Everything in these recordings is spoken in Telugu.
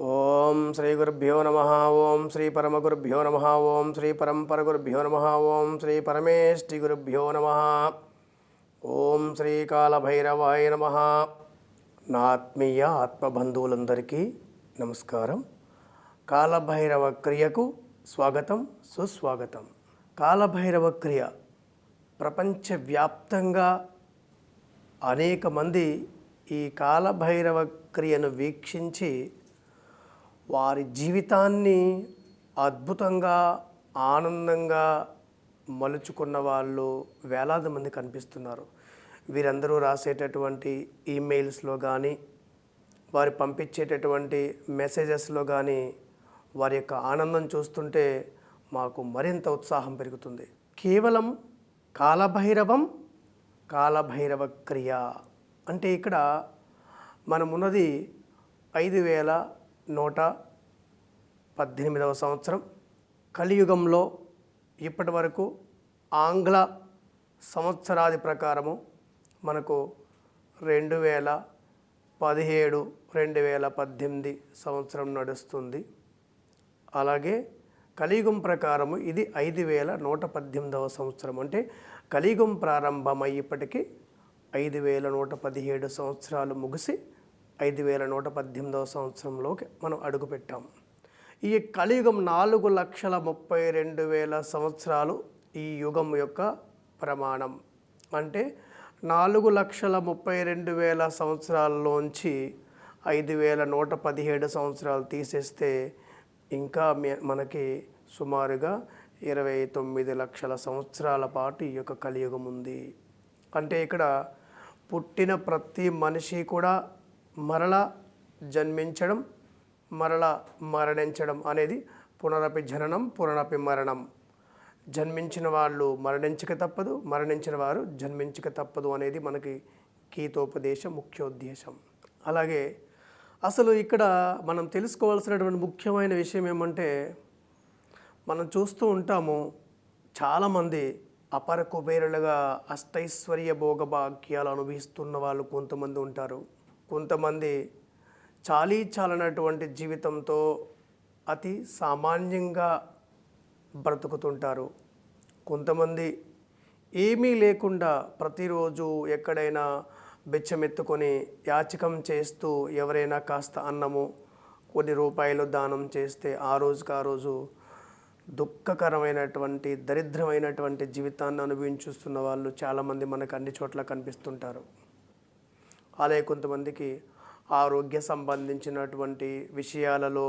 ఓం శ్రీ గురుభ్యో నమ. ఓం శ్రీ పరమగురుభ్యో నమ. ఓం శ్రీ పరంపరగురుభ్యో నమ. ఓం శ్రీ పరమేష్టి గురుభ్యో నమ. ఓం శ్రీ కాలభైరవాయ నమ. నా ఆత్మీయ ఆత్మబంధువులందరికీ నమస్కారం. కాలభైరవ క్రియకు స్వాగతం సుస్వాగతం. కాలభైరవ క్రియ ప్రపంచవ్యాప్తంగా అనేక మంది ఈ కాలభైరవ క్రియను వీక్షించి వారి జీవితాన్ని అద్భుతంగా ఆనందంగా మలుచుకున్న వాళ్ళు వేలాది మంది కనిపిస్తున్నారు. వీరందరూ రాసేటటువంటి ఈమెయిల్స్లో కానీ వారు పంపించేటటువంటి మెసేజెస్లో కానీ వారి యొక్క ఆనందం చూస్తుంటే మాకు మరింత ఉత్సాహం పెరుగుతుంది. కేవలం కాలభైరవం కాలభైరవ క్రియ అంటే ఇక్కడ మనమున్నది ఐదు వేల నూట పద్దెనిమిదవ సంవత్సరం. కలియుగంలో ఇప్పటి వరకు ఆంగ్ల సంవత్సరాది ప్రకారము మనకు రెండు వేల పదిహేడు రెండు వేల పద్దెనిమిది సంవత్సరం నడుస్తుంది. అలాగే కలియుగం ప్రకారము ఇది ఐదు వేల నూట పద్దెనిమిదవ సంవత్సరం. అంటే కలియుగం ప్రారంభమై ఇప్పటికీ ఐదు వేల నూట పదిహేడు సంవత్సరాలు ముగిసి ఐదు వేల నూట పద్దెనిమిదవ సంవత్సరంలోకి మనం అడుగుపెట్టాం. ఈ కలియుగం నాలుగు లక్షల ముప్పై రెండు వేల సంవత్సరాలు ఈ యుగం యొక్క ప్రమాణం. అంటే నాలుగు లక్షల ముప్పై రెండు వేల సంవత్సరాల్లోంచి ఐదు వేల నూట పదిహేడు సంవత్సరాలు తీసేస్తే ఇంకా మనకి సుమారుగా ఇరవై తొమ్మిది లక్షల సంవత్సరాల పాటు ఈ యొక్క కలియుగం ఉంది. అంటే ఇక్కడ పుట్టిన ప్రతి మనిషి కూడా మరలా జన్మించడం మరలా మరణించడం అనేది పునరపి జననం పునరపి మరణం. జన్మించిన వాళ్ళు మరణించక తప్పదు మరణించిన వారు జన్మించక తప్పదు అనేది మనకి గీతోపదేశం ముఖ్యోద్దేశం. అలాగే అసలు ఇక్కడ మనం తెలుసుకోవాల్సినటువంటి ముఖ్యమైన విషయం ఏమంటే మనం చూస్తూ ఉంటాము చాలామంది అపర కుబేరులుగా అష్టైశ్వర్య భోగభాగ్యాలు అనుభవిస్తున్న వాళ్ళు కొంతమంది ఉంటారు. కొంతమంది చాలీ చాలనటువంటి జీవితంతో అతి సామాన్యంగా బ్రతుకుతుంటారు. కొంతమంది ఏమీ లేకుండా ప్రతిరోజు ఎక్కడైనా బెచ్చమెత్తుకొని యాచకం చేస్తూ ఎవరైనా కాస్త అన్నము కొన్ని రూపాయలు దానం చేస్తే ఆ రోజుకి ఆ రోజు దుఃఖకరమైనటువంటి దరిద్రమైనటువంటి జీవితాన్ని అనుభవించుస్తున్న వాళ్ళు చాలామంది మనకు అన్ని చోట్ల కనిపిస్తుంటారు. అలాగే కొంతమందికి ఆరోగ్య సంబంధించినటువంటి విషయాలలో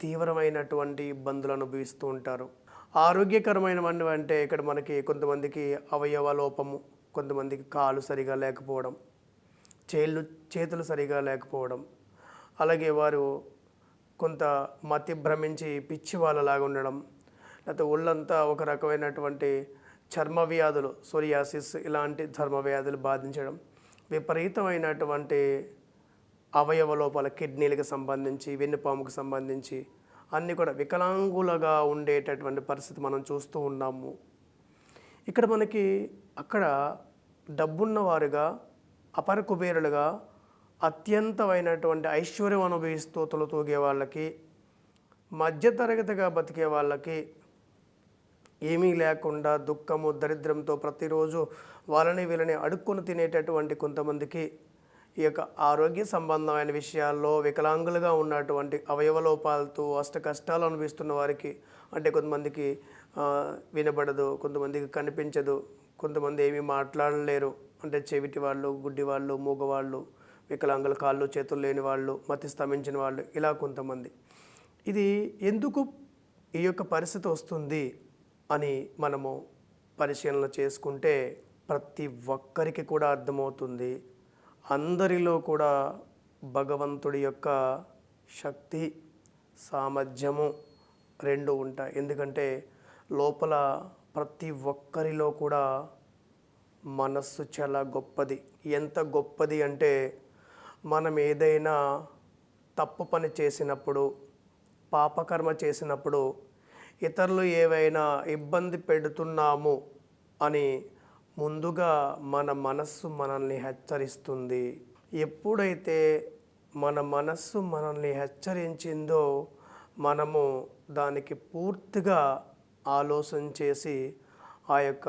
తీవ్రమైనటువంటి ఇబ్బందులు అనుభవిస్తూ ఉంటారు. ఆరోగ్యకరమైనవి అంటే ఇక్కడ మనకి కొంతమందికి అవయవ లోపము కొంతమందికి కాలు సరిగా లేకపోవడం చేళ్ళు చేతులు సరిగా లేకపోవడం అలాగే వారు కొంత మతి భ్రమించి పిచ్చి వాళ్ళలాగా ఉండడం లేకపోతే ఒళ్ళంతా ఒక రకమైనటువంటి చర్మ వ్యాధులు సోరియాసిస్ ఇలాంటి చర్మ వ్యాధులు బాధించడం విపరీతమైనటువంటి అవయవ లోపాల కిడ్నీలకు సంబంధించి వెన్నుపాముకు సంబంధించి అన్నీ కూడా వికలాంగులుగా ఉండేటటువంటి పరిస్థితి మనం చూస్తూ ఉన్నాము. ఇక్కడ మనకి అక్కడ డబ్బున్న వారుగా అపర కుబేరులుగా అత్యంతమైనటువంటి ఐశ్వర్యం అనుభవిస్తూ తొలతూగే వాళ్ళకి మధ్యతరగతిగా బతికే వాళ్ళకి ఏమీ లేకుండా దుఃఖము దరిద్రంతో ప్రతిరోజు వాళ్ళని వీళ్ళని అడుక్కొని తినేటటువంటి కొంతమందికి ఈ యొక్క ఆరోగ్య సంబంధమైన విషయాల్లో వికలాంగులుగా ఉన్నటువంటి అవయవ లోపాలతో అష్ట కష్టాలు అనుభవిస్తున్న వారికి అంటే కొంతమందికి వినబడదు కొంతమందికి కనిపించదు కొంతమంది ఏమీ మాట్లాడలేరు. అంటే చెవిటి వాళ్ళు గుడ్డి వాళ్ళు మూగవాళ్ళు వికలాంగుల కాళ్ళు చేతులు లేని వాళ్ళు మతి స్తంభించిన వాళ్ళు ఇలా కొంతమంది. ఇది ఎందుకు ఈ యొక్క పరిస్థితి వస్తుంది అని మనము పరిశీలన చేసుకుంటే ప్రతి ఒక్కరికి కూడా అర్థమవుతుంది. అందరిలో కూడా భగవంతుడి యొక్క శక్తి సామర్థ్యము రెండు ఉంటాయి. ఎందుకంటే లోపల ప్రతి ఒక్కరిలో కూడా మనస్సు చాలా గొప్పది. ఎంత గొప్పది అంటే మనం ఏదైనా తప్పు పని చేసినప్పుడు పాపకర్మ చేసినప్పుడు ఇతరులు ఏవైనా ఇబ్బంది పెడుతున్నాము అని ముందుగా మన మనస్సు మనల్ని హెచ్చరిస్తుంది. ఎప్పుడైతే మన మనస్సు మనల్ని హెచ్చరించిందో మనము దానికి పూర్తిగా ఆలోచన చేసి ఆ యొక్క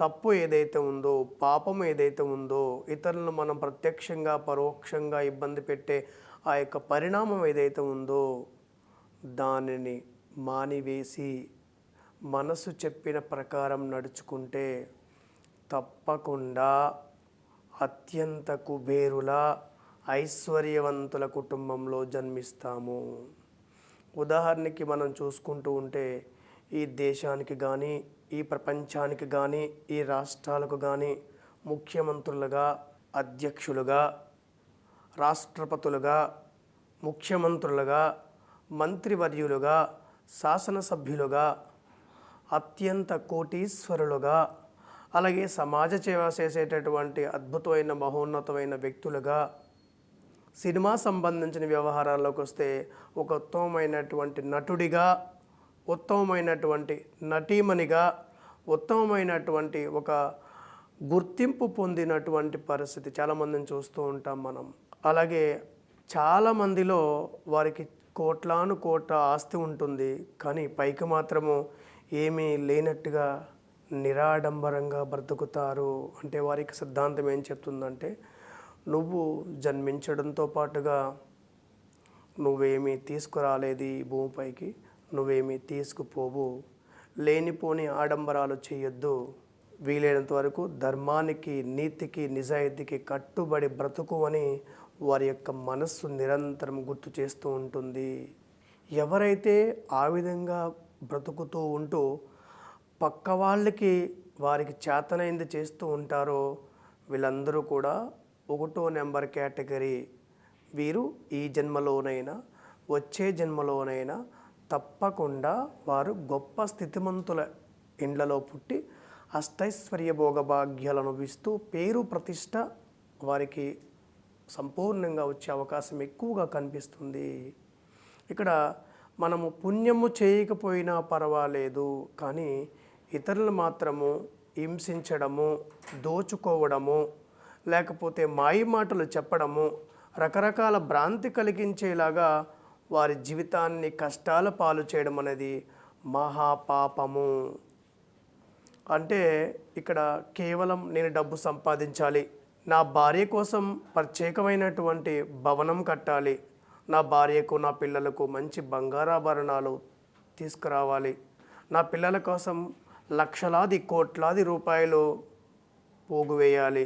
తప్పు ఏదైతే ఉందో పాపం ఏదైతే ఉందో ఇతరులను మనం ప్రత్యక్షంగా పరోక్షంగా ఇబ్బంది పెట్టే ఆ యొక్క పరిణామం ఏదైతే ఉందో దానిని మానివేసి మనసు చెప్పిన ప్రకారం నడుచుకుంటే తప్పకుండా అత్యంత కుబేరుల ఐశ్వర్యవంతుల కుటుంబంలో జన్మిస్తాము. ఉదాహరణకి మనం చూసుకుంటూ ఉంటే ఈ దేశానికి కానీ ఈ ప్రపంచానికి కానీ ఈ రాష్ట్రాలకు కానీ ముఖ్యమంత్రులుగా అధ్యక్షులుగా రాష్ట్రపతులుగా ముఖ్యమంత్రులుగా మంత్రివర్యులుగా శాసనసభ్యులుగా అత్యంత కోటీశ్వరులుగా అలాగే సమాజ సేవ చేసేటటువంటి అద్భుతమైన మహోన్నతమైన వ్యక్తులుగా సినిమా సంబంధించిన వ్యవహారాల్లోకి వస్తే ఒక ఉత్తమమైనటువంటి నటుడిగా ఉత్తమమైనటువంటి నటీమణిగా ఉత్తమమైనటువంటి ఒక గుర్తింపు పొందినటువంటి పరిస్థితి చాలామందిని చూస్తూ ఉంటాం మనం. అలాగే చాలామందిలో వారికి కోట్లాను కోట్ల ఆస్తి ఉంటుంది. కానీ పైకి మాత్రము ఏమీ లేనట్టుగా నిరాడంబరంగా బ్రతుకుతారు. అంటే వారికి సిద్ధాంతం ఏం చెప్తుందంటే నువ్వు జన్మించడంతో పాటుగా నువ్వేమీ తీసుకురాలేదు ఈ భూమిపైకి. నువ్వేమీ తీసుకుపోవు. లేనిపోని ఆడంబరాలు చేయొద్దు. వీలైనంత వరకు ధర్మానికి నీతికి నిజాయితీకి కట్టుబడి బ్రతుకు అని వారి యొక్క మనస్సు నిరంతరం గుర్తు చేస్తూ ఉంటుంది. ఎవరైతే ఆ విధంగా బ్రతుకుతూ ఉంటూ పక్క వాళ్ళకి వారికి చేతనైంది చేస్తూ ఉంటారో వీళ్ళందరూ కూడా ఒకటో నెంబర్ కేటగిరీ. వీరు ఈ జన్మలోనైనా వచ్చే జన్మలోనైనా తప్పకుండా వారు గొప్ప స్థితిమంతుల ఇండ్లలో పుట్టి అష్టైశ్వర్య భోగభాగ్యాలు అనుభవిస్తూ పేరు ప్రతిష్ట వారికి సంపూర్ణంగా వచ్చే అవకాశం ఎక్కువగా కనిపిస్తుంది. ఇక్కడ మనము పుణ్యము చేయకపోయినా పర్వాలేదు కానీ ఇతరులు మాత్రము హింసించడము దోచుకోవడము లేకపోతే మాయి మాటలు చెప్పడము రకరకాల భ్రాంతి కలిగించేలాగా వారి జీవితాన్ని కష్టాల పాలు చేయడం అనేది మహాపాపము. అంటే ఇక్కడ కేవలం నేను డబ్బు సంపాదించాలి నా భార్య కోసం ప్రత్యేకమైనటువంటి భవనం కట్టాలి నా భార్యకు నా పిల్లలకు మంచి బంగారాభరణాలు తీసుకురావాలి నా పిల్లల కోసం లక్షలాది కోట్లాది రూపాయలు పోగు వేయాలి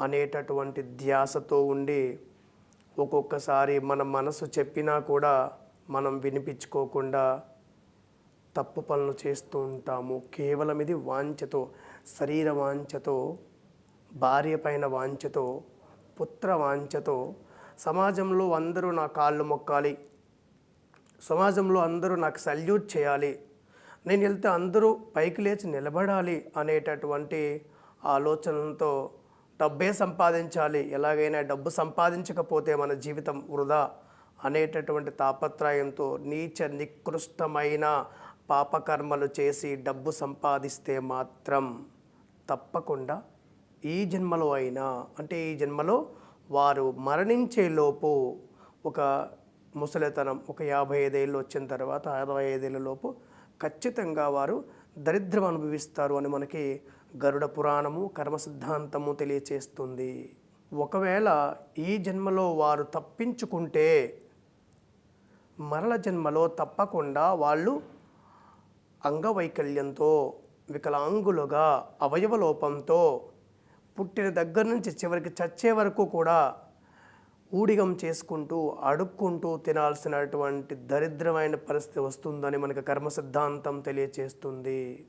అనేటటువంటి ధ్యాసతో ఉండి ఒక్కొక్కసారి మన మనసు చెప్పినా కూడా మనం వినిపించుకోకుండా తప్పు పనులు చేస్తూ ఉంటాము. కేవలం ఇది వాంఛతో శరీర వాంఛతో భార్య పైన వాంఛతో పుత్ర వాంఛతో. సమాజంలో అందరూ నా కాళ్ళు మొక్కాలి. సమాజంలో అందరూ నాకు సల్యూట్ చేయాలి. నేను వెళ్తే అందరూ పైకి లేచి నిలబడాలి అనేటటువంటి ఆలోచనలతో డబ్బే సంపాదించాలి. ఎలాగైనా డబ్బు సంపాదించకపోతే మన జీవితం వృధా అనేటటువంటి తాపత్రయంతో నీచ నికృష్టమైన పాపకర్మలు చేసి డబ్బు సంపాదిస్తే మాత్రం తప్పకుండా ఈ జన్మలో అయినా అంటే ఈ జన్మలో వారు మరణించేలోపు ఒక ముసలితనం ఒక యాభై ఐదేళ్ళు వచ్చిన తర్వాత అరవై ఐదేళ్ళ లోపు ఖచ్చితంగా వారు దరిద్రం అనుభవిస్తారు అని మనకి గరుడ పురాణము కర్మ సిద్ధాంతము తెలియచేస్తుంది. ఒకవేళ ఈ జన్మలో వారు తప్పించుకుంటే మరల జన్మలో తప్పకుండా వాళ్ళు అంగవైకల్యంతో వికలాంగులుగా అవయవ లోపంతో పుట్టిన దగ్గర నుంచి చివరికి చచ్చే వరకు కూడా ఊడిగం చేసుకుంటూ అడుక్కుంటూ తినాల్సినటువంటి దరిద్రమైన పరిస్థితి వస్తుందని మనకి కర్మ సిద్ధాంతం తెలియచేస్తుంది.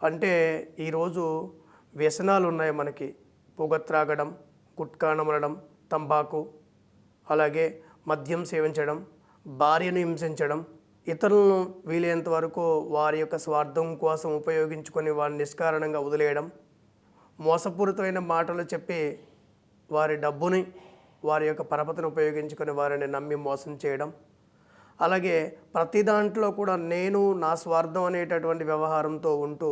అంటే ఈరోజు వ్యసనాలు ఉన్నాయి మనకి. పొగ త్రాగడం గుట్కా నమలడం తంబాకు అలాగే మద్యం సేవించడం భార్యను హింసించడం ఇతరులను వీలైనంత వరకు వారి యొక్క స్వార్థం కోసం ఉపయోగించుకొని వారిని నిష్కారణంగా వదిలేయడం మోసపూరితమైన మాటలు చెప్పి వారి డబ్బుని వారి యొక్క పరపతిని ఉపయోగించుకొని వారిని నమ్మి మోసం చేయడం అలాగే ప్రతి దాంట్లో కూడా నేను నా స్వార్థం అనేటటువంటి వ్యవహారంతో ఉంటూ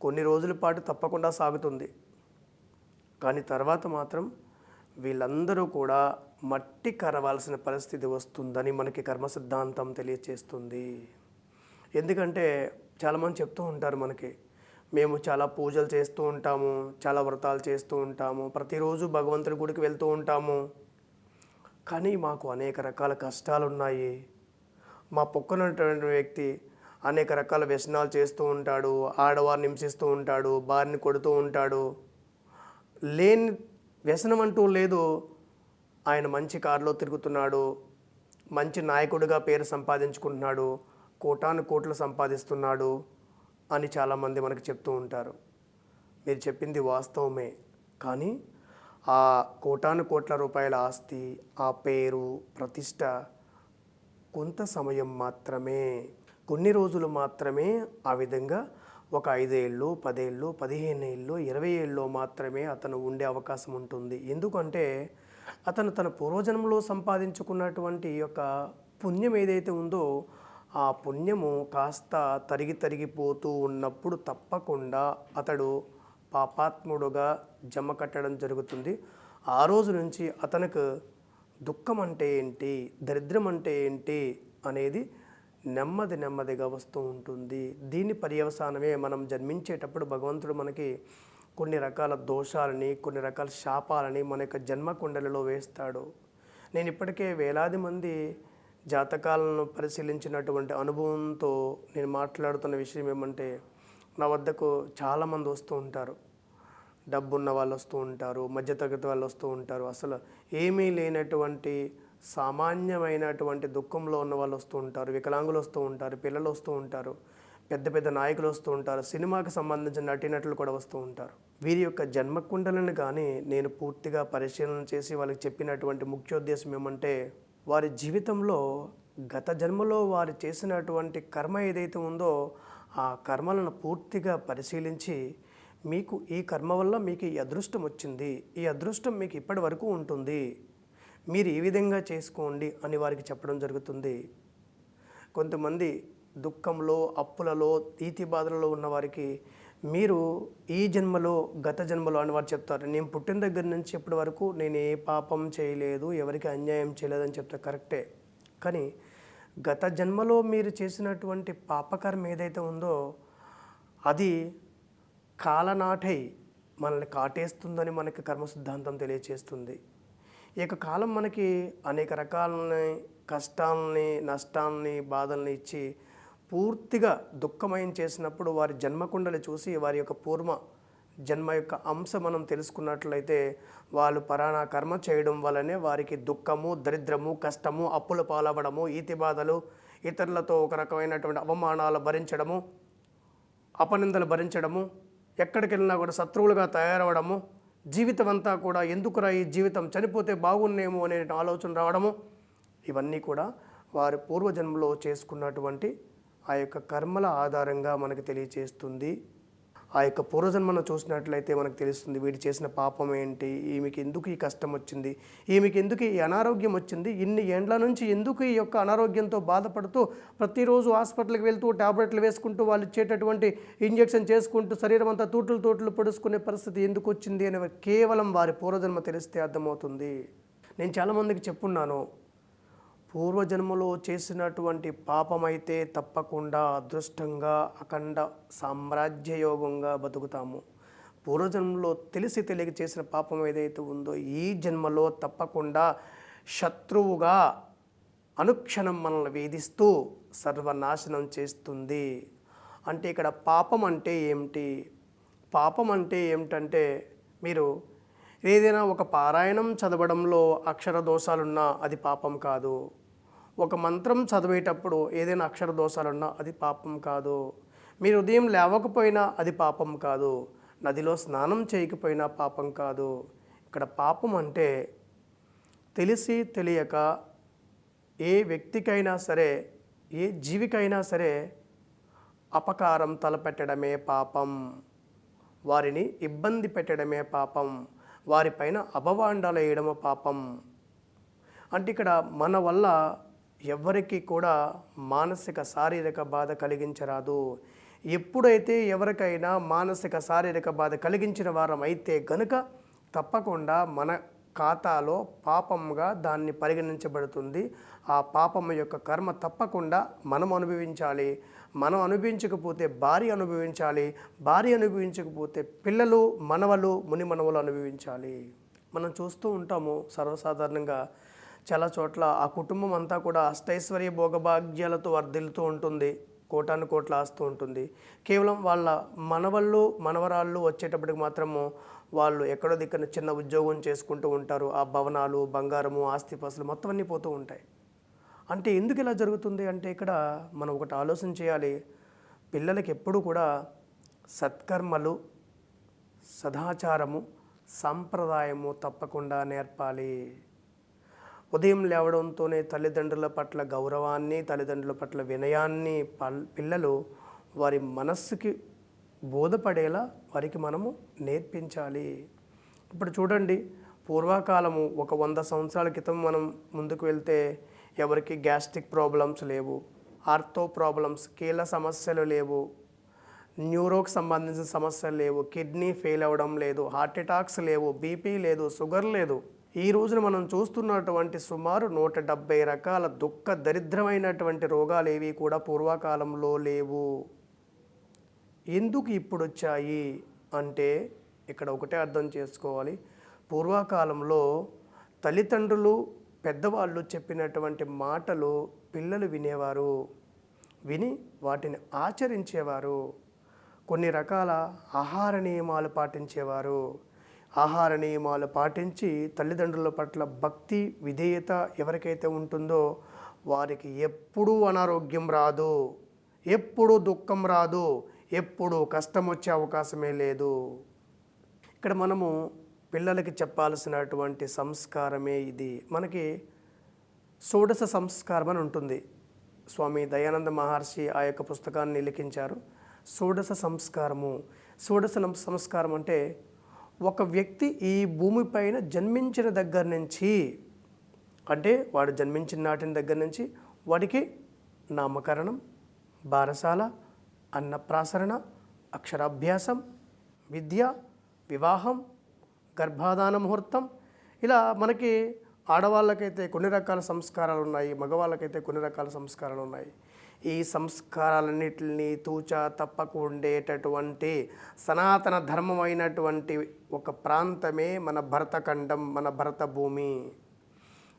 కొన్ని రోజుల పాటు తప్పకుండా సాగుతుంది. కానీ తర్వాత మాత్రం వీళ్ళందరూ కూడా మట్టి కరవాల్సిన పరిస్థితి వస్తుందని మనకి కర్మ సిద్ధాంతం తెలియచేస్తుంది. ఎందుకంటే చాలామంది చెప్తూ ఉంటారు మనకి మేము చాలా పూజలు చేస్తూ ఉంటాము చాలా వ్రతాలు చేస్తూ ఉంటాము ప్రతిరోజు భగవంతుడి గుడికి వెళ్తూ ఉంటాము. కానీ మాకు అనేక రకాల కష్టాలు ఉన్నాయి మా పక్కనటువంటి వ్యక్తి అనేక రకాల వ్యసనాలు చేస్తూ ఉంటాడు ఆడవారిని హింసిస్తూ ఉంటాడు భార్యని కొడుతూ ఉంటాడు. లేని వ్యసనం అంటూ లేదు. ఆయన మంచి కారులో తిరుగుతున్నాడు మంచి నాయకుడిగా పేరు సంపాదించుకుంటున్నాడు కోటాను కోట్లు సంపాదిస్తున్నాడు అని చాలామంది మనకు చెప్తూ ఉంటారు. మీరు చెప్పింది వాస్తవమే. కానీ ఆ కోటాను కోట్ల రూపాయల ఆస్తి ఆ పేరు ప్రతిష్ట కొంత సమయం మాత్రమే. కొన్ని రోజులు మాత్రమే ఆ విధంగా ఒక ఐదేళ్ళు పదేళ్ళు పదిహేను ఏళ్ళు ఇరవై ఏళ్ళు మాత్రమే అతను ఉండే అవకాశం ఉంటుంది. ఎందుకంటే అతను తన పూర్వజన్మలో సంపాదించుకున్నటువంటి యొక్క పుణ్యం ఏదైతే ఉందో ఆ పుణ్యము కాస్త తరిగి తరిగిపోతూ ఉన్నప్పుడు తప్పకుండా అతడు పాపాత్ముడుగా జమ కట్టడం జరుగుతుంది. ఆ రోజు నుంచి అతనికి దుఃఖం అంటే ఏంటి దరిద్రం అంటే ఏంటి అనేది నెమ్మది నెమ్మదిగా వస్తూ ఉంటుంది. దీని పర్యవసానమే మనం జన్మించేటప్పుడు భగవంతుడు మనకి కొన్ని రకాల దోషాలని కొన్ని రకాల శాపాలని మన యొక్క జన్మకుండలలో వేస్తాడు. నేను ఇప్పటికే వేలాది మంది జాతకాలను పరిశీలించినటువంటి అనుభవంతో నేను మాట్లాడుతున్న విషయం ఏమంటే నా వద్దకు చాలామంది వస్తూ ఉంటారు. డబ్బున్న వాళ్ళు వస్తూ ఉంటారు మధ్యతరగతి వాళ్ళు వస్తూ ఉంటారు. అసలు ఏమీ లేనటువంటి సామాన్యమైనటువంటి దుఃఖంలో ఉన్న వాళ్ళు వస్తూ ఉంటారు. వికలాంగులు వస్తూ ఉంటారు పిల్లలు వస్తూ ఉంటారు పెద్ద పెద్ద నాయకులు వస్తూ ఉంటారు సినిమాకు సంబంధించిన నటీనటులు కూడా వస్తూ ఉంటారు. వీరి యొక్క జన్మకుండలను కానీ నేను పూర్తిగా పరిశీలన చేసి వాళ్ళకి చెప్పినటువంటి ముఖ్యోద్దేశం ఏమంటే వారి జీవితంలో గత జన్మలో వారు చేసినటువంటి కర్మ ఏదైతే ఉందో ఆ కర్మలను పూర్తిగా పరిశీలించి మీకు ఈ కర్మ వల్ల మీకు ఈ అదృష్టం వచ్చింది ఈ అదృష్టం మీకు ఇప్పటి వరకు ఉంటుంది మీరు ఈ విధంగా చేసుకోండి అని వారికి చెప్పడం జరుగుతుంది. కొంతమంది దుఃఖంలో అప్పులలో తీతి బాధలలో ఉన్న వారికి మీరు ఈ జన్మలో గత జన్మలో అని వారు చెప్తారు. నేను పుట్టిన దగ్గర నుంచి ఇప్పటి వరకు నేను ఏ పాపం చేయలేదు ఎవరికి అన్యాయం చేయలేదని చెప్తే కరెక్టే. కానీ గత జన్మలో మీరు చేసినటువంటి పాపకర్మ ఏదైతే ఉందో అది కాలనాటై మనల్ని కాటేస్తుందని మనకి కర్మ సిద్ధాంతం తెలియచేస్తుంది. ఈ యొక్క కాలం మనకి అనేక రకాలని కష్టాలని నష్టాలని బాధల్ని ఇచ్చి పూర్తిగా దుఃఖమయం చేసినప్పుడు వారి జన్మకుండలు చూసి వారి యొక్క పూర్వ జన్మ యొక్క అంశం మనం తెలుసుకున్నట్లయితే వాళ్ళు పరాణా కర్మ చేయడం వల్లనే వారికి దుఃఖము దరిద్రము కష్టము అప్పుల పాలవడము ఈతి బాధలు ఇతరులతో ఒక రకమైనటువంటి అవమానాలు భరించడము అపనిందలు భరించడము ఎక్కడికి వెళ్ళినా కూడా శత్రువులుగా తయారవడము జీవితం అంతా కూడా ఎందుకురా ఈ జీవితం చనిపోతే బాగున్నేమో అనే ఆలోచన రావడము ఇవన్నీ కూడా వారి పూర్వజన్మలో చేసుకున్నటువంటి ఆ యొక్క కర్మల ఆధారంగా మనకు తెలియచేస్తుంది. ఆ యొక్క పూర్వజన్మను చూసినట్లయితే మనకు తెలుస్తుంది వీడు చేసిన పాపం ఏంటి ఈమెకి ఎందుకు ఈ కష్టం వచ్చింది ఈమెకి ఎందుకు ఈ అనారోగ్యం వచ్చింది ఇన్ని ఏండ్ల నుంచి ఎందుకు ఈ యొక్క అనారోగ్యంతో బాధపడుతూ ప్రతిరోజు హాస్పిటల్కి వెళ్తూ టాబ్లెట్లు వేసుకుంటూ వాళ్ళు ఇచ్చేటటువంటి ఇంజెక్షన్ చేసుకుంటూ శరీరం అంతా తూట్లు తూట్లు పొడుచుకునే పరిస్థితి ఎందుకు వచ్చింది అని కేవలం వారి పూర్వజన్మ తెలిస్తే అర్థమవుతుంది. నేను చాలామందికి చెప్పున్నాను పూర్వజన్మలో చేసినటువంటి పాపమైతే తప్పకుండా అదృష్టంగా అఖండ సామ్రాజ్యయోగంగా బతుకుతాము. పూర్వజన్మలో తెలిసి తెలియక చేసిన పాపం ఏదైతే ఉందో ఈ జన్మలో తప్పకుండా శత్రువుగా అనుక్షణం మనల్ని వేధిస్తూ సర్వనాశనం చేస్తుంది. అంటే ఇక్కడ పాపం అంటే ఏమిటి? పాపం అంటే ఏమిటంటే మీరు ఏదైనా ఒక పారాయణం చదవడంలో అక్షర దోషాలున్నా అది పాపం కాదు. ఒక మంత్రం చదివేటప్పుడు ఏదైనా అక్షర దోషాలున్నా అది పాపం కాదు. మీరు ఉదయం లేవకపోయినా అది పాపం కాదు. నదిలో స్నానం చేయకపోయినా పాపం కాదు. ఇక్కడ పాపం అంటే తెలిసి తెలియక ఏ వ్యక్తికైనా సరే ఏ జీవికైనా సరే అపకారం తలపెట్టడమే పాపం. వారిని ఇబ్బంది పెట్టడమే పాపం. వారిపైన అపవాండాలు వేయడము పాపం. అంటే ఇక్కడ మన వల్ల ఎవరికి కూడా మానసిక శారీరక బాధ కలిగించరాదు. ఎప్పుడైతే ఎవరికైనా మానసిక శారీరక బాధ కలిగించిన వారం అయితే గనుక తప్పకుండా మన ఖాతాలో పాపంగా దాన్ని పరిగణించబడుతుంది. ఆ పాపం యొక్క కర్మ తప్పకుండా మనం అనుభవించాలి. మనం అనుభవించకపోతే భార్య అనుభవించాలి. భార్య అనుభవించకపోతే పిల్లలు మనవలు ముని మనవలు అనుభవించాలి. మనం చూస్తూ ఉంటాము సర్వసాధారణంగా చాలా చోట్ల ఆ కుటుంబం అంతా కూడా అష్టైశ్వర్య భోగభాగ్యాలతో వర్ధిల్లుతూ ఉంటుంది కోటాను కోట్ల ఆస్తూ ఉంటుంది. కేవలం వాళ్ళ మనవళ్ళు మనవరాళ్ళు వచ్చేటప్పటికి మాత్రము వాళ్ళు ఎక్కడో దిక్కన చిన్న ఉద్యోగం చేసుకుంటూ ఉంటారు. ఆ భవనాలు బంగారము ఆస్తిపాస్తులు మొత్తం అన్నీ పోతూ ఉంటాయి. అంటే ఎందుకు ఇలా జరుగుతుంది? అంటే ఇక్కడ మనం ఒకటి ఆలోచన చేయాలి. పిల్లలకి ఎప్పుడు కూడా సత్కర్మలు సదాచారము సంప్రదాయము తప్పకుండా నేర్పాలి. ఉదయం లేవడంతోనే తల్లిదండ్రుల పట్ల గౌరవాన్ని తల్లిదండ్రుల పట్ల వినయాన్ని పిల్లలు వారి మనస్సుకి బోధపడేలా వారికి మనము నేర్పించాలి. ఇప్పుడు చూడండి పూర్వకాలము ఒక వంద సంవత్సరాల క్రితం మనం ముందుకు వెళ్తే ఎవరికి గ్యాస్ట్రిక్ ప్రాబ్లమ్స్ లేవు ఆర్థో ప్రాబ్లమ్స్ కీళ్ళ సమస్యలు లేవు న్యూరోకి సంబంధించిన సమస్యలు లేవు కిడ్నీ ఫెయిల్ అవ్వడం లేదు హార్ట్ అటాక్స్ లేవు బీపీ లేదు షుగర్ లేదు. ఈ రోజున మనం చూస్తున్నటువంటి సుమారు నూట డెబ్బై రకాల దుఃఖ దరిద్రమైనటువంటి రోగాలు ఏవి కూడా పూర్వకాలంలో లేవు. ఎందుకు ఇప్పుడు వచ్చాయి అంటే ఇక్కడ ఒకటే అర్థం చేసుకోవాలి. పూర్వకాలంలో తల్లిదండ్రులు పెద్దవాళ్ళు చెప్పినటువంటి మాటలు పిల్లలు వినేవారు విని వాటిని ఆచరించేవారు కొన్ని రకాల ఆహార నియమాలు పాటించేవారు. ఆహార నియమాలు పాటించి తల్లిదండ్రుల పట్ల భక్తి విధేయత ఎవరికైతే ఉంటుందో వారికి ఎప్పుడూ అనారోగ్యం రాదు. ఎప్పుడూ దుఃఖం రాదు. ఎప్పుడూ కష్టం వచ్చే అవకాశమే లేదు. ఇక్కడ మనము పిల్లలకి చెప్పాల్సినటువంటి సంస్కారమే ఇది. మనకి షోడశ సంస్కారం అని ఉంటుంది. స్వామి దయానంద మహర్షి ఆ యొక్క పుస్తకాన్ని లిఖించారు. షోడశ సంస్కారము. షోడశ సంస్కారం అంటే ఒక వ్యక్తి ఈ భూమిపైన జన్మించిన దగ్గర నుంచి అంటే వాడు జన్మించిన నాటిన దగ్గర నుంచి వాడికి నామకరణం బారసాల అన్నప్రాసరణ అక్షరాభ్యాసం విద్య వివాహం గర్భాధాన ముహూర్తం. ఇలా మనకి ఆడవాళ్ళకైతే కొన్ని రకాల సంస్కారాలు ఉన్నాయి మగవాళ్ళకైతే కొన్ని రకాల సంస్కారాలు ఉన్నాయి. ఈ సంస్కారాలన్నిటిని తూచా తప్పకు ఉండేటటువంటి సనాతన ధర్మమైనటువంటి ఒక ప్రాంతమే మన భరతఖండం మన భరత భూమి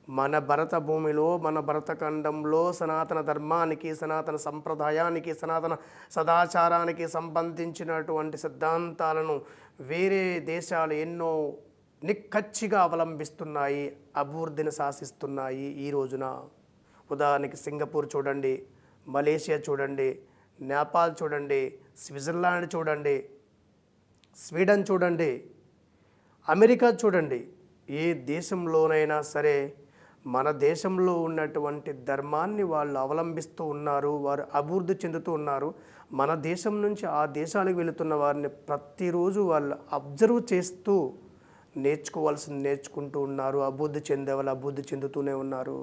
మన భరత భూమిలో మన భరతఖండంలో సనాతన ధర్మానికి సనాతన సంప్రదాయానికి సనాతన సదాచారానికి సంబంధించినటువంటి సిద్ధాంతాలను వేరే దేశాలు ఎన్నో నిక్కచ్చిగా అవలంబిస్తున్నాయి అభివృద్ధిని శాసిస్తున్నాయి ఈ రోజున. ఉదాహరణకి సింగపూర్ చూడండి. మలేషియా చూడండి నేపాల్ చూడండి స్విట్జర్లాండ్ చూడండి స్వీడన్ చూడండి అమెరికా చూడండి. ఏ దేశంలోనైనా సరే మన దేశంలో ఉన్నటువంటి ధర్మాన్ని వాళ్ళు అవలంబిస్తూ ఉన్నారు వారు అభివృద్ధి చెందుతూ ఉన్నారు. మన దేశం నుంచి ఆ దేశాలకు వెళుతున్న వారిని ప్రతిరోజు వాళ్ళు అబ్జర్వ్ చేస్తూ నేర్చుకోవాల్సింది నేర్చుకుంటూ ఉన్నారు అభివృద్ధి చెందే వాళ్ళు అభివృద్ధి చెందుతూనే ఉన్నారు.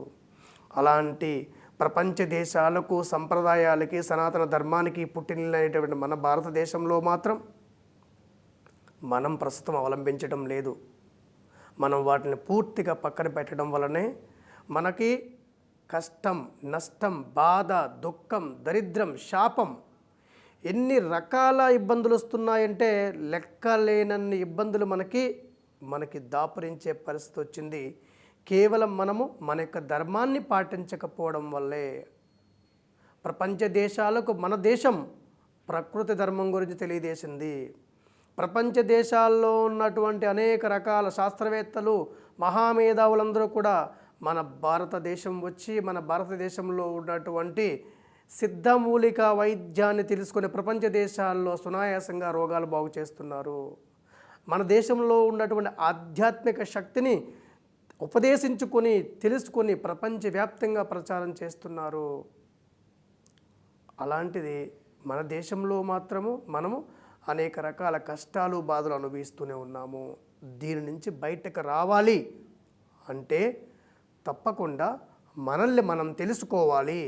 అలాంటి ప్రపంచ దేశాలకు సంప్రదాయాలకి సనాతన ధర్మానికి పుట్టినటువంటి మన భారతదేశంలో మాత్రం మనం ప్రస్తుతం అవలంబించడం లేదు. మనం వాటిని పూర్తిగా పక్కన పెట్టడం వలనే మనకి కష్టం నష్టం బాధ దుఃఖం దరిద్రం శాపం ఎన్ని రకాల ఇబ్బందులు వస్తున్నాయంటే లెక్కలేనన్ని ఇబ్బందులు మనకి మనకి దాపురించే పరిస్థితి వచ్చింది. కేవలం మనము మన యొక్క ధర్మాన్ని పాటించకపోవడం వల్లే ప్రపంచ దేశాలకు మన దేశం ప్రకృతి ధర్మం గురించి తెలియజేసింది. ప్రపంచ దేశాల్లో ఉన్నటువంటి అనేక రకాల శాస్త్రవేత్తలు మహామేధావులందరూ కూడా మన భారతదేశం వచ్చి మన భారతదేశంలో ఉన్నటువంటి సిద్ధమూలిక వైద్యాన్ని తెలుసుకునే ప్రపంచ దేశాల్లో సునాయాసంగా రోగాలు బాగు చేస్తున్నారు మన దేశంలో ఉన్నటువంటి ఆధ్యాత్మిక శక్తిని ఉపదేశించుకొని తెలుసుకొని ప్రపంచవ్యాప్తంగా ప్రచారం చేస్తున్నారు. అలాంటిది మన దేశంలో మాత్రము మనము అనేక రకాల కష్టాలు బాధలు అనుభవిస్తూనే ఉన్నాము. దీని నుంచి బయటకు రావాలి అంటే తప్పకుండా మనల్ని మనం తెలుసుకోవాలి.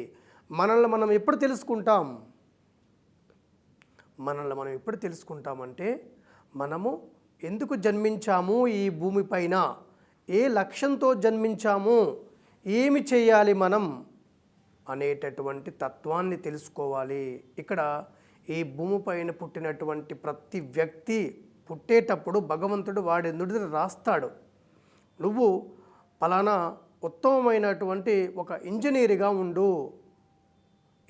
మనల్ని మనం ఎప్పుడు తెలుసుకుంటాం? మనల్ని మనం ఎప్పుడు తెలుసుకుంటామంటే మనము ఎందుకు జన్మించాము ఈ భూమిపైన ఏ లక్ష్యంతో జన్మించాము? ఏమి చేయాలి మనం? అనేటటువంటి తత్వాన్ని తెలుసుకోవాలి. ఇక్కడ ఈ భూమిపైన పుట్టినటువంటి ప్రతి వ్యక్తి పుట్టేటప్పుడు భగవంతుడు వాడి నుడిని రాస్తాడు. నువ్వు పలానా ఉత్తమమైనటువంటి ఒక ఇంజనీర్గా ఉండు.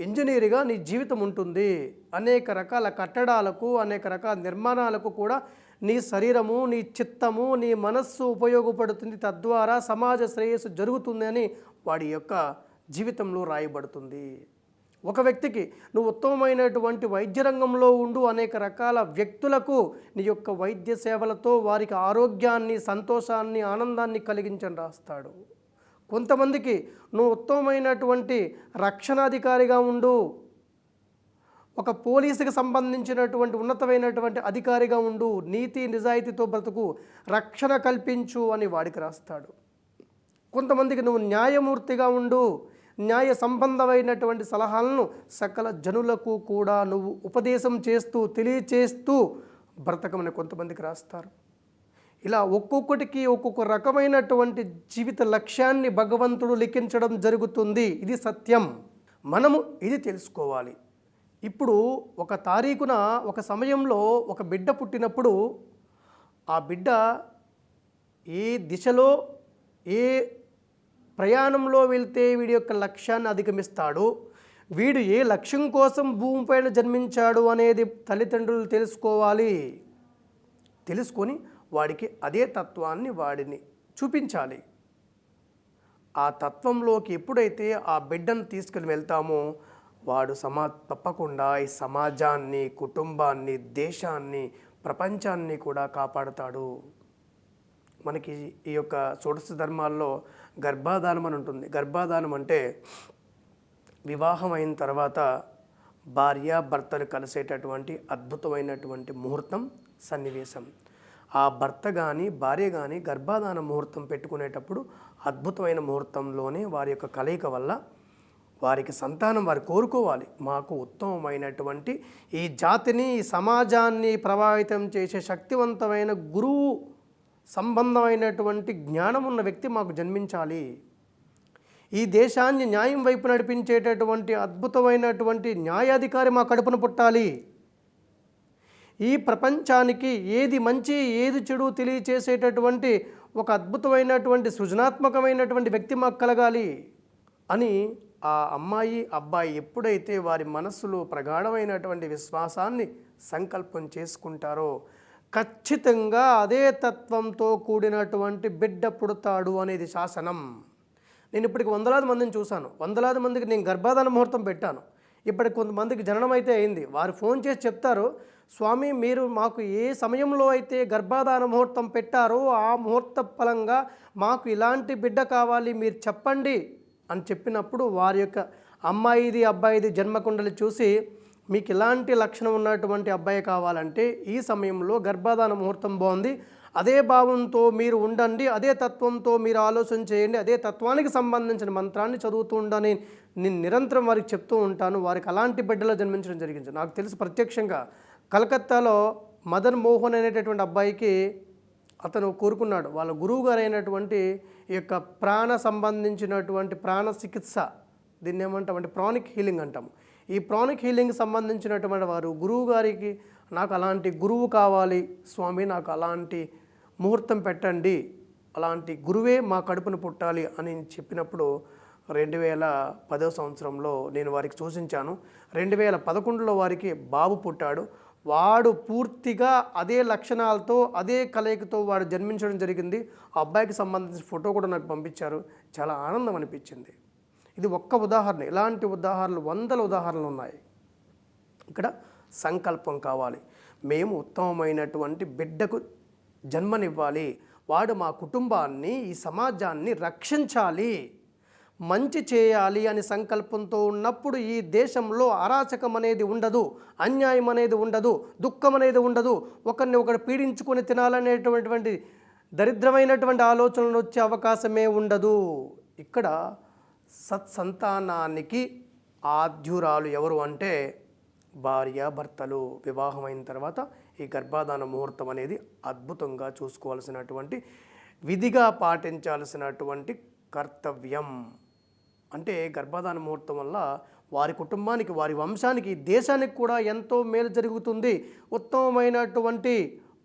ఇంజనీర్గా నీ జీవితం ఉంటుంది. అనేక రకాల కట్టడాలకు అనేక రకాల నిర్మాణాలకు కూడా నీ శరీరము నీ చిత్తము నీ మనస్సు ఉపయోగపడుతుంది. తద్వారా సమాజ శ్రేయస్సు జరుగుతుంది అని వాడి యొక్క జీవితంలో రాయబడుతుంది. ఒక వ్యక్తికి నువ్వు ఉత్తమమైనటువంటి వైద్య రంగంలో ఉండు అనేక రకాల వ్యక్తులకు నీ యొక్క వైద్య సేవలతో వారికి ఆరోగ్యాన్ని సంతోషాన్ని ఆనందాన్ని కలిగించని రాస్తాడు. కొంతమందికి నువ్వు ఉత్తమమైనటువంటి రక్షణాధికారిగా ఉండు ఒక పోలీసుకి సంబంధించినటువంటి ఉన్నతమైనటువంటి అధికారిగా ఉండు నీతి నిజాయితీతో బ్రతుకు రక్షణ కల్పించు అని వాడికి రాస్తాడు. కొంతమందికి నువ్వు న్యాయమూర్తిగా ఉండు న్యాయ సంబంధమైనటువంటి సలహాలను సకల జనులకు కూడా నువ్వు ఉపదేశం చేస్తూ తెలియచేస్తూ బ్రతకమని కొంతమందికి రాస్తారు. ఇలా ఒక్కొక్కటికి ఒక్కొక్క రకమైనటువంటి జీవిత లక్ష్యాన్ని భగవంతుడు లిఖించడం జరుగుతుంది. ఇది సత్యం. మనము ఇది తెలుసుకోవాలి. ఇప్పుడు ఒక తారీఖున ఒక సమయంలో ఒక బిడ్డ పుట్టినప్పుడు ఆ బిడ్డ ఏ దిశలో ఏ ప్రయాణంలో వెళ్తే వీడి యొక్క లక్ష్యాన్ని అధిగమిస్తాడు వీడు ఏ లక్ష్యం కోసం భూమిపైన జన్మించాడు అనేది తల్లిదండ్రులు తెలుసుకోవాలి. తెలుసుకొని వాడికి అదే తత్వాన్ని వాడిని చూపించాలి. ఆ తత్వంలోకి ఎప్పుడైతే ఆ బిడ్డను తీసుకుని వెళ్తామో వాడు సమా తప్పకుండా ఈ సమాజాన్ని కుటుంబాన్ని దేశాన్ని ప్రపంచాన్ని కూడా కాపాడుతాడు. మనకి ఈ యొక్క షోడశ ధర్మాల్లో గర్భాధానం అని ఉంటుంది. గర్భాధానం అంటే వివాహం అయిన తర్వాత భార్య భర్తలు కలిసేటటువంటి అద్భుతమైనటువంటి ముహూర్తం సన్నివేశం. ఆ భర్త కానీ భార్య కానీ గర్భాధాన ముహూర్తం పెట్టుకునేటప్పుడు అద్భుతమైన ముహూర్తంలోనే వారి యొక్క కలయిక వల్ల వారికి సంతానం వారు కోరుకోవాలి. మాకు ఉత్తమమైనటువంటి ఈ జాతిని ఈ సమాజాన్ని ప్రభావితం చేసే శక్తివంతమైన గురువు సంబంధమైనటువంటి జ్ఞానం ఉన్న వ్యక్తి మాకు జన్మించాలి. ఈ దేశాన్ని న్యాయం వైపు నడిపించేటటువంటి అద్భుతమైనటువంటి న్యాయాధికారి మా కడుపున పుట్టాలి. ఈ ప్రపంచానికి ఏది మంచి ఏది చెడు తెలియచేసేటటువంటి ఒక అద్భుతమైనటువంటి సృజనాత్మకమైనటువంటి వ్యక్తి మాకు కలగాలి అని ఆ అమ్మాయి అబ్బాయి ఎప్పుడైతే వారి మనస్సులో ప్రగాఢమైనటువంటి విశ్వాసాన్ని సంకల్పం చేసుకుంటారో ఖచ్చితంగా అదే తత్వంతో కూడినటువంటి బిడ్డ పుడతాడు అనేది శాసనం. నేను ఇప్పటికి వందలాది మందిని చూశాను. వందలాది మందికి నేను గర్భాధాన ముహూర్తం పెట్టాను. ఇప్పటికి కొంతమందికి జననం అయితే అయింది. వారు ఫోన్ చేసి చెప్తారు స్వామి మీరు మాకు ఏ సమయంలో అయితే గర్భాధాన ముహూర్తం పెట్టారో ఆ ముహూర్త ఫలంగా మాకు ఇలాంటి బిడ్డ కావాలి. మీరు చెప్పండి. అని చెప్పినప్పుడు వారి యొక్క అమ్మాయిది అబ్బాయిది జన్మకుండలు చూసి మీకు ఇలాంటి లక్షణం ఉన్నటువంటి అబ్బాయి కావాలంటే ఈ సమయంలో గర్భాధాన ముహూర్తం బాగుంది. అదే భావంతో మీరు ఉండండి అదే తత్వంతో మీరు ఆలోచన చేయండి అదే తత్వానికి సంబంధించిన మంత్రాన్ని చదువుతూ ఉండని నేను నిరంతరం వారికి చెప్తూ ఉంటాను. వారికి అలాంటి బిడ్డలో జన్మించడం జరిగింది. నాకు తెలుసు ప్రత్యక్షంగా కలకత్తాలో మదన్ మోహన్ అనేటటువంటి అబ్బాయికి అతను కోరుకున్నాడు. వాళ్ళ గురువుగారు అయినటువంటి ఈ యొక్క ప్రాణ సంబంధించినటువంటి ప్రాణ చికిత్స దీన్ని ఏమంటామంటే ప్రానిక్ హీలింగ్ అంటాం ఈ ప్రానిక్ హీలింగ్ సంబంధించినటువంటి వారు గురువు గారికి నాకు అలాంటి గురువు కావాలి స్వామి నాకు అలాంటి ముహూర్తం పెట్టండి అలాంటి గురువే మా కడుపును పుట్టాలి అని చెప్పినప్పుడు రెండు వేల పదో సంవత్సరంలో నేను వారికి సూచించాను. రెండు వేల పదకొండులో వారికి బాబు పుట్టాడు. వాడు పూర్తిగా అదే లక్షణాలతో అదే కలయికతో వాడు జన్మించడం జరిగింది. ఆ అబ్బాయికి సంబంధించిన ఫోటో కూడా నాకు పంపించారు. చాలా ఆనందం అనిపించింది. ఇది ఒక్క ఉదాహరణ. ఇలాంటి ఉదాహరణలు వందల ఉదాహరణలు ఉన్నాయి. ఇక్కడ సంకల్పం కావాలి. మేము ఉత్తమమైనటువంటి బిడ్డకు జన్మనివ్వాలి. వాడు మా కుటుంబాన్ని ఈ సమాజాన్ని రక్షించాలి. మంచి చేయాలి అని సంకల్పంతో ఉన్నప్పుడు ఈ దేశంలో అరాచకం అనేది ఉండదు అన్యాయం అనేది ఉండదు దుఃఖం అనేది ఉండదు. ఒకరిని ఒకరు పీడించుకొని తినాలనేటువంటి దరిద్రమైనటువంటి ఆలోచనలు వచ్చే అవకాశమే ఉండదు. ఇక్కడ సత్సంతానానికి ఆద్యురాలు ఎవరు అంటే భార్య భర్తలు వివాహమైన తర్వాత ఈ గర్భాధాన ముహూర్తం అనేది అద్భుతంగా చూసుకోవాల్సినటువంటి విధిగా పాటించాల్సినటువంటి కర్తవ్యం. అంటే గర్భాధాన ముహూర్తం వల్ల వారి కుటుంబానికి వారి వంశానికి దేశానికి కూడా ఎంతో మేలు జరుగుతుంది. ఉత్తమమైనటువంటి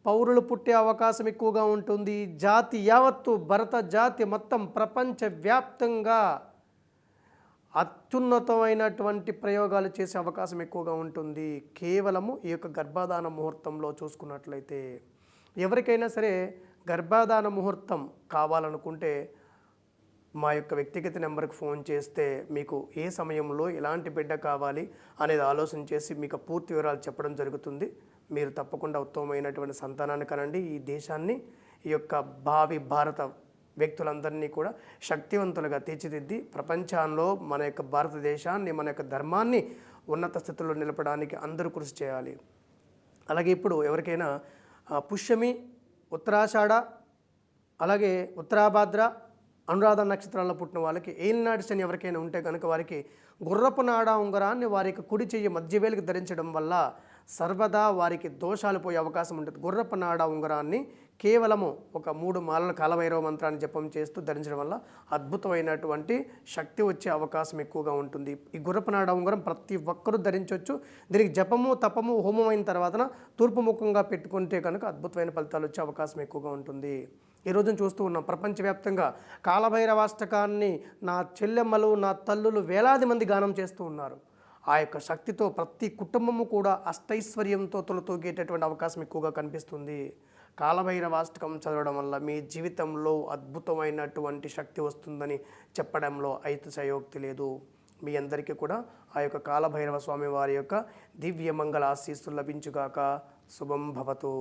పౌరులు పుట్టే అవకాశం ఎక్కువగా ఉంటుంది. జాతి యావత్తు భరత జాతి మొత్తం ప్రపంచవ్యాప్తంగా అత్యున్నతమైనటువంటి ప్రయోగాలు చేసే అవకాశం ఎక్కువగా ఉంటుంది. కేవలము ఈ యొక్క గర్భాధాన ముహూర్తంలో చూసుకున్నట్లయితే ఎవరికైనా సరే గర్భాధాన ముహూర్తం కావాలనుకుంటే మా యొక్క వ్యక్తిగత నెంబర్కి ఫోన్ చేస్తే మీకు ఏ సమయంలో ఎలాంటి బిడ్డ కావాలి అనేది ఆలోచన చేసి మీకు పూర్తి వివరాలు చెప్పడం జరుగుతుంది. మీరు తప్పకుండా ఉత్తమమైనటువంటి సంతానాన్ని కనండి. ఈ దేశాన్ని ఈ యొక్క భావి భారత వ్యక్తులందరినీ కూడా శక్తివంతులుగా తీర్చిదిద్ది ప్రపంచంలో మన యొక్క భారతదేశాన్ని మన యొక్క ధర్మాన్ని ఉన్నత స్థితిలో నిలపడానికి అందరూ కృషి చేయాలి. అలాగే ఇప్పుడు ఎవరికైనా పుష్యమి ఉత్తరాషాఢ అలాగే ఉత్తరాభాద్ర అనురాధ నక్షత్రాల్లో పుట్టిన వాళ్ళకి ఏలినాటి శని ఎవరికైనా ఉంటే కనుక వారికి గుర్రపు నాడ ఉంగరాన్ని వారి యొక్క కుడి చెయ్యి మధ్యవేలికి ధరించడం వల్ల సర్వదా వారికి దోషాలు పోయే అవకాశం ఉంటుంది. గుర్రపు నాడ ఉంగరాన్ని కేవలము ఒక మూడు మాలల కాలభైరవ మంత్రాన్ని జపం చేస్తూ ధరించడం వల్ల అద్భుతమైనటువంటి శక్తి వచ్చే అవకాశం ఎక్కువగా ఉంటుంది. ఈ గుర్రపునాడ ఉంగరం ప్రతి ఒక్కరూ ధరించవచ్చు దీనికి జపము తపము హోమం అయిన తర్వాత తూర్పు ముఖంగా పెట్టుకుంటే కనుక అద్భుతమైన ఫలితాలు వచ్చే అవకాశం ఎక్కువగా ఉంటుంది. ఈ రోజున చూస్తూ ఉన్నాం. ప్రపంచవ్యాప్తంగా కాలభైరవాష్టకాన్ని నా చెల్లెమ్మలు నా తల్లులు వేలాది మంది గానం చేస్తూ ఉన్నారు. ఆ యొక్క శక్తితో ప్రతి కుటుంబము కూడా అష్టైశ్వర్యంతో తొలతూగేటటువంటి అవకాశం ఎక్కువగా కనిపిస్తుంది. కాలభైరవాష్టకం చదవడం వల్ల మీ జీవితంలో అద్భుతమైనటువంటి శక్తి వస్తుందని చెప్పడంలో అయితశయోక్తి లేదు. మీ అందరికీ కూడా ఆ యొక్క కాలభైరవ స్వామి వారి యొక్క దివ్య మంగళ ఆశీస్సులు లభించుగాక. శుభం భవతు.